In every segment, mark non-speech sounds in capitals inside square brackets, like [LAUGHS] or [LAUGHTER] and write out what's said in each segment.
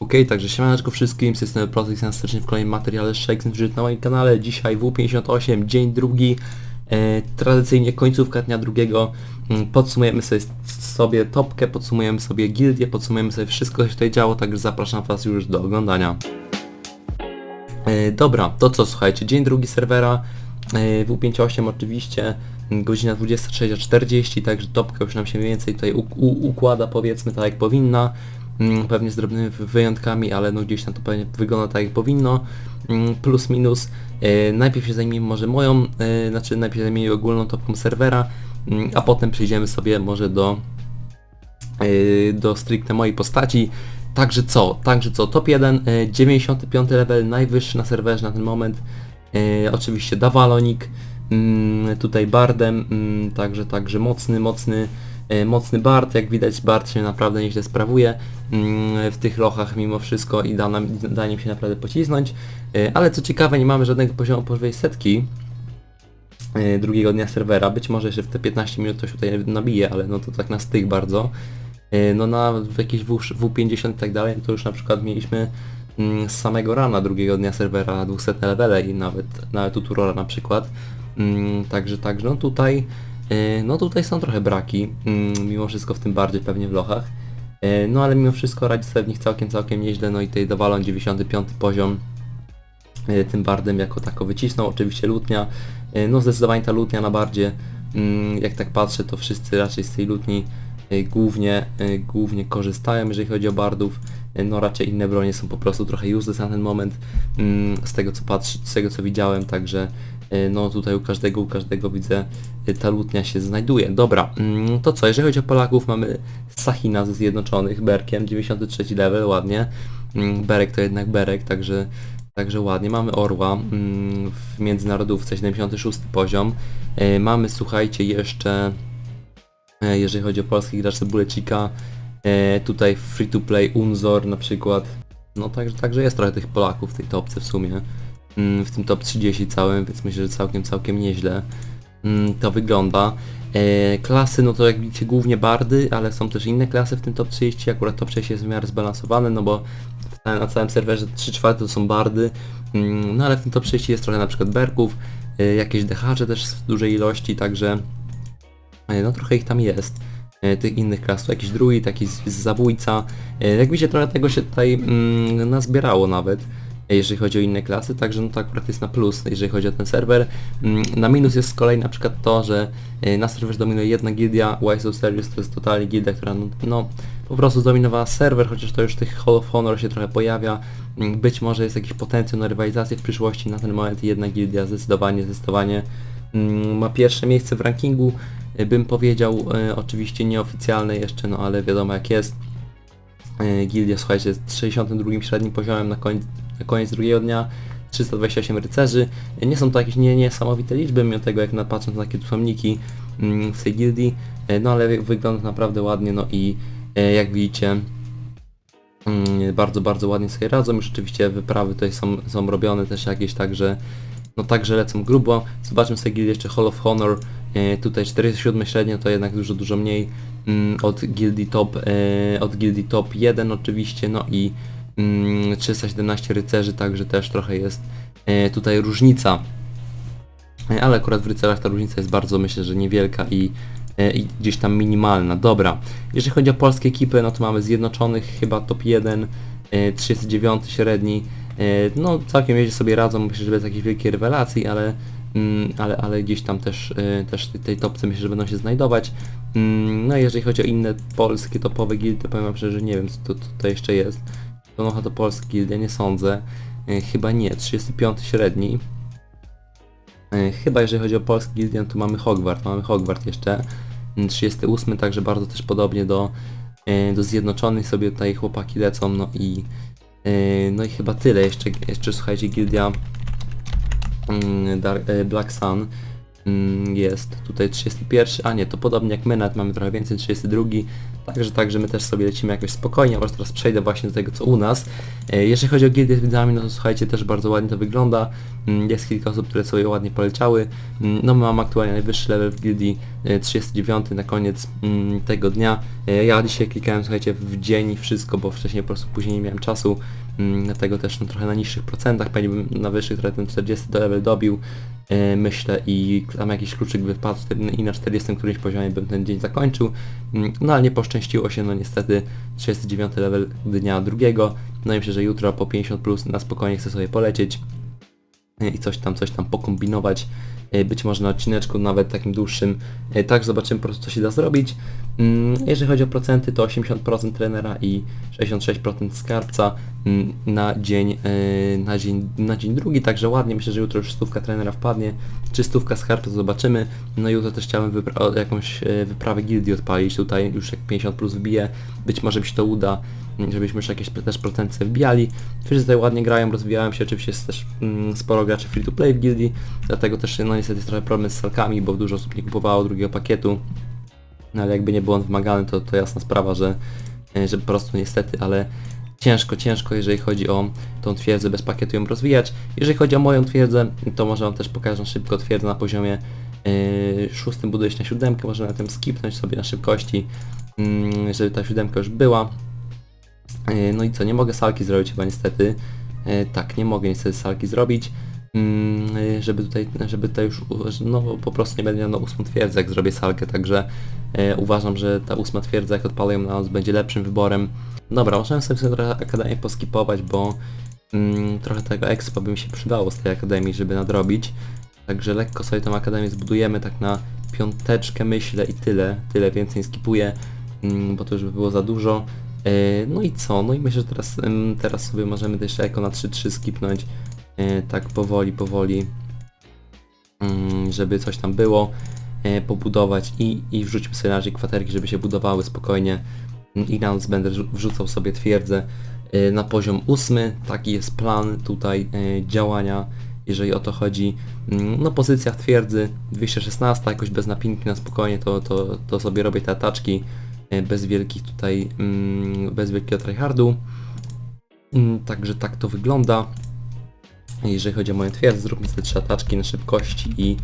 Okej, także siemaneczko wszystkim, strony Protek, serdecznie w kolejnym materiale Shakes Wżyt na moim kanale. Dzisiaj W58, dzień drugi, e, tradycyjnie końcówka dnia drugiego. Mm, Podsumujemy sobie, sobie topkę, podsumujemy sobie gildię, podsumujemy sobie wszystko, co się tutaj działo, także zapraszam Was już do oglądania. E, dobra, to co słuchajcie, dzień drugi serwera, e, W58 oczywiście, m, godzina 23.40, także topka już nam się mniej więcej tutaj układa powiedzmy tak jak powinna, Mm, pewnie z drobnymi wy- wyjątkami, ale no gdzieś tam to pewnie wygląda tak jak powinno, Mm, plus minus. E, najpierw się zajmiemy może moją, e, znaczy najpierw zajmiemy ogólną topką serwera, mm, a potem przejdziemy sobie może do yy, do stricte mojej postaci. Także co? Także co? Top 1, yy, 95 level, najwyższy na serwerze na ten moment. Oczywiście Davalonik, mm, tutaj Bardem, mm, także, także mocny, mocny, mocny Bard. Jak widać Bard się naprawdę nieźle sprawuje mm, w tych lochach mimo wszystko i da, nam, da nim się naprawdę pocisnąć. Yy, ale co ciekawe nie mamy żadnego poziomu powyżej setki e, drugiego dnia serwera. Być może jeszcze w te 15 minut to się tutaj nabije, ale no to tak na styk bardzo. No na jakieś W, W50 i tak dalej, to już na przykład mieliśmy mm, z samego rana drugiego dnia serwera 200 levele i nawet, nawet u Turora na przykład. Mm, Także, także no tutaj, no tutaj są trochę braki, mm, mimo wszystko w tym bardziej pewnie w lochach. E, No ale mimo wszystko radzi sobie w nich całkiem, całkiem nieźle, no i tutaj dowalą 95 poziom e, tym bardem jako tako wycisnął. Oczywiście lutnia, e, no zdecydowanie ta lutnia na bardzie, mm, jak tak patrzę, to wszyscy raczej z tej lutni e, głównie, e, głównie korzystają, jeżeli chodzi o bardów. E, No raczej inne bronie są po prostu trochę useless na ten moment, mm, z tego co patrzę, z tego co widziałem, także e, no tutaj u każdego, u każdego widzę e, ta lutnia się znajduje. Dobra, mm, to co, jeżeli chodzi o Polaków, mamy Sachina ze Zjednoczonych, Berkiem, 93 level, ładnie. Mm, Berek to jednak Berek, także Także ładnie. Mamy Orła mm, w międzynarodówce, 76 poziom. E, mamy, słuchajcie, jeszcze, jeżeli chodzi o polskich graczy, Bulecika, tutaj free to play Unzor na przykład. No także, także jest trochę tych Polaków w tej topce w sumie. Mm, w tym top 30 całym, więc myślę, że całkiem, całkiem nieźle mm, to wygląda. E, klasy, no to jak widzicie głównie bardy, ale są też inne klasy w tym top 30, akurat top 30 jest w miarę zbalansowane, no bo na całym serwerze 3 czwarte to są bardy, mm, no ale w tym top 30 jest trochę na przykład berków, y, jakieś deharze też w dużej ilości, także y, no trochę ich tam jest, tych innych klas, tu jakiś druid, jakiś zabójca, jak widzicie trochę tego się tutaj mm, nazbierało nawet, jeżeli chodzi o inne klasy, także no to akurat jest na plus, jeżeli chodzi o ten serwer. Mm, Na minus jest z kolei na przykład to, że y, na serwerze dominuje jedna gildia, of Service to jest totalnie gildia, która no, no po prostu zdominowała serwer, chociaż to już tych Hall of Honor się trochę pojawia. Mm, Być może jest jakiś potencjał na rywalizację w przyszłości, na ten moment jedna gildia zdecydowanie, zdecydowanie mm, ma pierwsze miejsce w rankingu, y, bym powiedział, y, oczywiście nieoficjalne jeszcze, no ale wiadomo jak jest. Gildia, słuchajcie, jest 62 średnim poziomem na koniec, koniec drugiego dnia, 328 rycerzy. Nie są to jakieś nie, niesamowite liczby, mimo tego jak na, patrząc na takie tu są niki mm, w tej gildii, y, no ale wy- wygląda naprawdę ładnie, no i y, jak widzicie mm, bardzo, bardzo ładnie sobie radzą, już oczywiście wyprawy tutaj są, są robione też jakieś, także no także lecą grubo. Zobaczmy sobie gildię jeszcze Hall of Honor, e, tutaj 47 średnio to jednak dużo, dużo mniej mm, od gildii top, e, od gildii top 1 oczywiście, no i 317 rycerzy, także też trochę jest e, tutaj różnica. E, Ale akurat w rycerzach ta różnica jest bardzo myślę, że niewielka i, e, i gdzieś tam minimalna. Dobra, jeżeli chodzi o polskie ekipy, no to mamy Zjednoczonych chyba top 1, e, 39 średni. No całkiem nieźle sobie radzą, myślę, że bez jakiejś wielkiej rewelacji, ale, mm, ale, ale gdzieś tam też, też tej topce myślę, że będą się znajdować. Mm, No jeżeli chodzi o inne polskie topowe gildy, powiem wam szczerze, że nie wiem co to, to, to jeszcze jest. Konocha to polskie gildy, nie sądzę. E, Chyba nie, 35 średni. E, Chyba jeżeli chodzi o polski gildię, no to mamy Hogwart, mamy Hogwart jeszcze, mm, 38, także bardzo też podobnie do, e, do Zjednoczonych sobie tutaj chłopaki lecą, no i e, no i chyba tyle, jeszcze, jeszcze słuchajcie, gildia mm, Dark, e, Black Sun, jest. Tutaj 31, a nie, to podobnie jak my, nawet mamy trochę więcej, 32, także, także my też sobie lecimy jakoś spokojnie, może teraz przejdę właśnie do tego, co u nas. E, Jeżeli chodzi o gildię z widzami, no to słuchajcie, też bardzo ładnie to wygląda, Mm, jest kilka osób, które sobie ładnie poleciały, Mm, no my mamy aktualnie najwyższy level w gildii, e, 39 na koniec mm, tego dnia. E, Ja dzisiaj klikałem, słuchajcie, w dzień wszystko, bo wcześniej po prostu później nie miałem czasu, mm, dlatego też no, trochę na niższych procentach, pewnie bym na wyższych trochę ten 40 do level dobił, e, myślę i tam jakiś kluczyk wtedy i na 40 którymś poziomie bym ten dzień zakończył, Mm, no ale nie poszczęściło się, no niestety 39 level dnia drugiego, no i myślę, że jutro po 50 plus na spokojnie chcę sobie polecieć e, i coś tam, coś tam pokombinować, być może na odcineczku nawet takim dłuższym, e, tak zobaczymy po prostu co się da zrobić. Mm, Jeżeli chodzi o procenty, to 80% trenera i 66% skarbca mm, na dzień, e, na dzień, na dzień drugi, także ładnie, myślę, że jutro już stówka trenera wpadnie, czy stówka skarbca zobaczymy, no i jutro też chciałem wypra- jakąś e, wyprawę gildii odpalić, tutaj już jak 50 plus wbije, być może mi się to uda, żebyśmy już jakieś też procenty wbijali. Wszyscy tutaj ładnie grają, rozwijają się, oczywiście jest też mm, sporo graczy free to play w gildii, dlatego też no niestety jest trochę problem z salkami, bo dużo osób nie kupowało drugiego pakietu, no ale jakby nie był on wymagany, to, to jasna sprawa, że, e, że po prostu niestety, ale ciężko, ciężko, jeżeli chodzi o tą twierdzę bez pakietu ją rozwijać. Jeżeli chodzi o moją twierdzę, to może wam też pokażę szybko twierdzę na poziomie yy, szóstym buduje się na siódemkę, można na tym skipnąć sobie na szybkości, yy, żeby ta siódemka już była. Yy, no i co, nie mogę salki zrobić chyba niestety. Yy, tak, nie mogę niestety salki zrobić. Mm, y, żeby tutaj, żeby tutaj już, no po prostu nie będę miał na ósmą twierdzę jak zrobię salkę, także e, uważam, że ta ósma twierdza jak odpalę ją na noc będzie lepszym wyborem. Dobra, możemy sobie trochę akademię poskipować, bo mm, trochę tego expa by mi się przydało z tej akademii, żeby nadrobić. Także lekko sobie tą akademię zbudujemy tak na piąteczkę myślę i tyle, tyle więcej skipuję, mm, bo to już by było za dużo. E, No i co? No i myślę, że teraz, teraz sobie możemy też jako na 3-3 skipnąć e, tak powoli, powoli, mm, żeby coś tam było, e, pobudować i, i wrzućmy sobie kwaterki, żeby się budowały spokojnie Mm, i na noc będę wrzu- wrzucał sobie twierdzę na poziom ósmy, taki jest plan tutaj działania, jeżeli o to chodzi. Mm, No pozycja twierdzy 216, jakoś bez napinki na spokojnie, to, to, to sobie robię te ataczki bez wielkich tutaj, mm, bez wielkiego tryhardu. Mm, Także tak to wygląda. Jeżeli chodzi o moją twierdzę, zróbmy sobie trzy ataczki na szybkości i,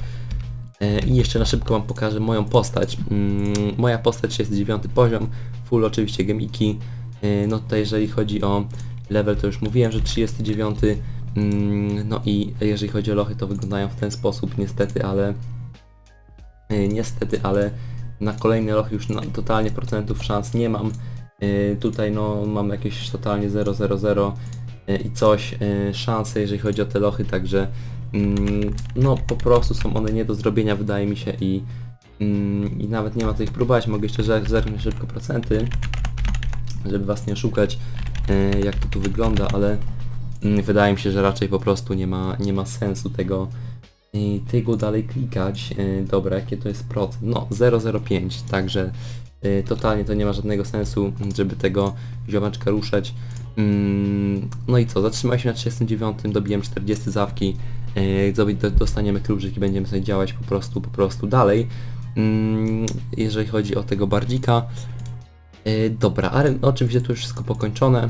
e, i jeszcze na szybko wam pokażę moją postać. Mm, Moja postać jest 9 poziom, full oczywiście gemiki. E, No tutaj jeżeli chodzi o level to już mówiłem, że 39. Mm, No i jeżeli chodzi o lochy to wyglądają w ten sposób niestety, ale e, niestety, ale na kolejne lochy już na, totalnie procentów szans nie mam. E, Tutaj no mam jakieś totalnie 0, 0, 0 e, i coś e, szanse, jeżeli chodzi o te lochy, także mm, no po prostu są one nie do zrobienia wydaje mi się i, mm, i nawet nie ma co ich próbować, mogę jeszcze zer- zerknąć szybko procenty, żeby was nie oszukać e, jak to tu wygląda, ale mm, wydaje mi się, że raczej po prostu nie ma, nie ma sensu tego i tego dalej klikać. E, Dobra, jakie to jest procent? No, 0,05, także e, totalnie to nie ma żadnego sensu, żeby tego ziomeczka ruszać. Mm, No i co, zatrzymaliśmy na 39, dobiłem 40 zawki, e, dostaniemy kluczyk i będziemy sobie działać po prostu, po prostu dalej. Mm, Jeżeli chodzi o tego bardzika, dobra, ale oczywiście tu już wszystko pokończone.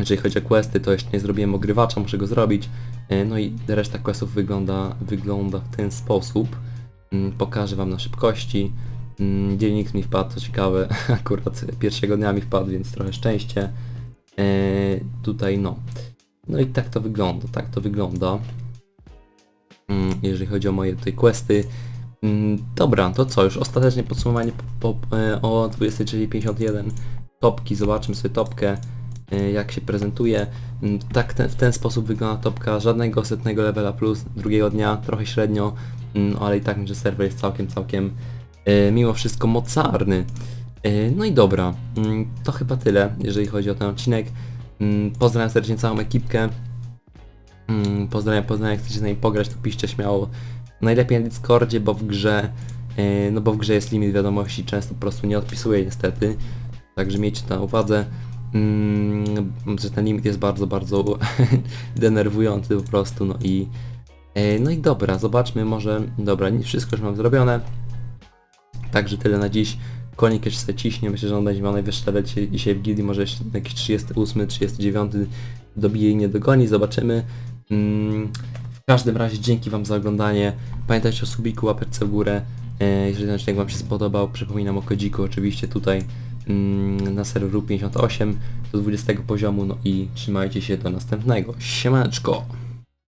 Jeżeli chodzi o questy, to jeszcze nie zrobiłem ogrywacza, muszę go zrobić. E, No i reszta questów wygląda, wygląda w ten sposób. Mm, Pokażę Wam na szybkości. Mm, Dziennik mi wpadł, co ciekawe, [LAUGHS] akurat pierwszego dnia mi wpadł, więc trochę szczęście. E, tutaj no. No i tak to wygląda, tak to wygląda. Mm, Jeżeli chodzi o moje tutaj questy. Dobra, to co, już ostatecznie podsumowanie po, po, e, o 23.51 topki, zobaczmy sobie topkę jak się prezentuje. Mm, Tak w ten sposób wygląda topka, żadnego setnego levela plus drugiego dnia, trochę średnio, mm, ale i tak że serwer jest całkiem, całkiem e, mimo wszystko mocarny. E, No i dobra, mm, to chyba tyle, jeżeli chodzi o ten odcinek. Pozdrawiam serdecznie całą ekipkę. Pozdrawiam, pozdrawiam, jak chcecie z nami pograć, to piszcie śmiało. Najlepiej na Discordzie, bo w grze, no bo w grze jest limit wiadomości, często po prostu nie odpisuję niestety. Także miejcie to na uwadze, że ten limit jest bardzo, bardzo [LAUGHS] denerwujący po prostu, no i E, No i dobra, zobaczmy może, dobra, wszystko już mam zrobione. Także tyle na dziś. Konik jeszcze sobie ciśnie, myślę, że on będzie miał najwyższy level dzisiaj- dzisiaj w gildii, może jeszcze jakiś 38, 39 dobije i nie dogoni, zobaczymy. Mm, W każdym razie dzięki Wam za oglądanie. Pamiętajcie o subiku, łapeczce w górę. E, Jeżeli ten odcinek Wam się spodobał, przypominam o kodziku oczywiście tutaj mm, na serweru 58 do 20 poziomu, no i trzymajcie się do następnego. Siemaneczko!